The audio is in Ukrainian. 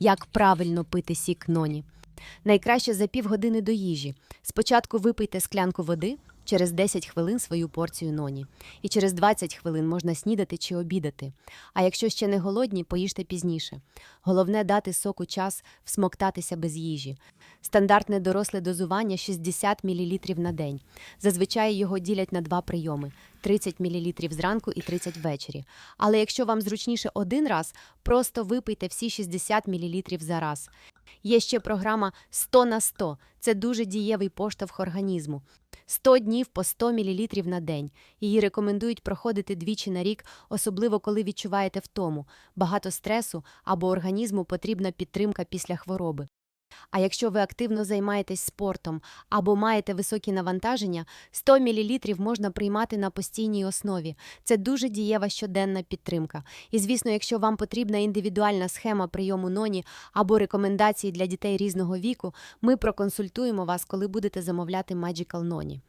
Як правильно пити сік ноні? Найкраще за півгодини до їжі. Спочатку випийте склянку води, через 10 хвилин свою порцію ноні. І через 20 хвилин можна снідати чи обідати. А якщо ще не голодні, поїжте пізніше. Головне дати соку час всмоктатися без їжі. Стандартне доросле дозування 60 мл на день. Зазвичай його ділять на два прийоми: 30 мл зранку і 30 ввечері. Але якщо вам зручніше один раз, просто випийте всі 60 мл за раз. Є ще програма 100 на 100. Це дуже дієвий поштовх організму. 100 днів по 100 мл на день. Її рекомендують проходити двічі на рік, особливо коли відчуваєте втому, багато стресу або організму потрібна підтримка після хвороби. А якщо ви активно займаєтесь спортом або маєте високі навантаження, 100 мл можна приймати на постійній основі. Це дуже дієва щоденна підтримка. І звісно, якщо вам потрібна індивідуальна схема прийому ноні або рекомендації для дітей різного віку, ми проконсультуємо вас, коли будете замовляти Magical Noni.